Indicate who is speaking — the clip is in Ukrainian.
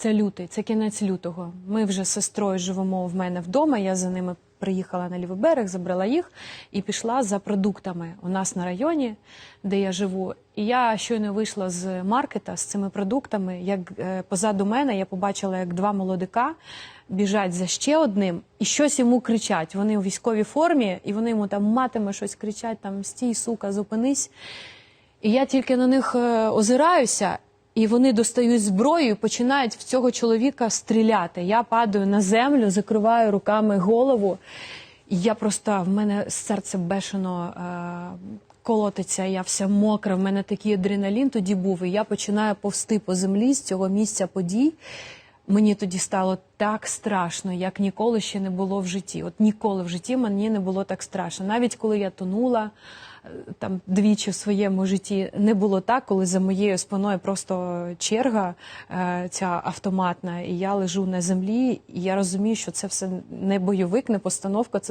Speaker 1: Це лютий, це кінець лютого. Ми вже з сестрою живемо в мене вдома. Я за ними приїхала на лівий берег, забрала їх і пішла за продуктами у нас на районі, де я живу. І я щойно вийшла з маркета з цими продуктами. Як е, позаду мене я побачила, як два молодика біжать за ще одним і щось йому кричать. Вони у військовій формі, і вони йому там матиме щось кричать: там стій, сука, зупинись. І я тільки на них е, озираюся, і вони достають зброю і починають в цього чоловіка стріляти. Я падаю на землю, закриваю руками голову. І я просто в мене серце бешено е, колотиться, я вся мокра, в мене такий адреналін тоді був. І я починаю повсти по землі з цього місця подій. Мені тоді стало так страшно, як ніколи ще не було в житті. От ніколи в житті мені не було так страшно. Навіть коли я тонула е, там двічі в своєму житті, не було так, коли за моєю спиною просто черга е, ця автоматна, і я лежу на землі, і я розумію, що це все не бойовик, не постановка. Це